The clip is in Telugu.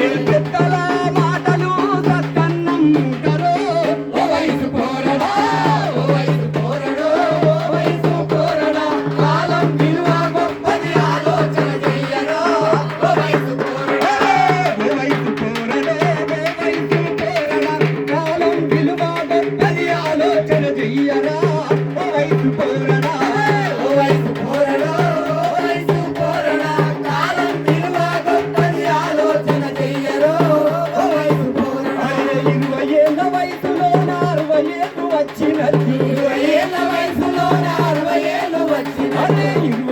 Caribe. వయసులోన వచ్చినది. ఇరవై అరవై ఏళ్ళు వచ్చినది.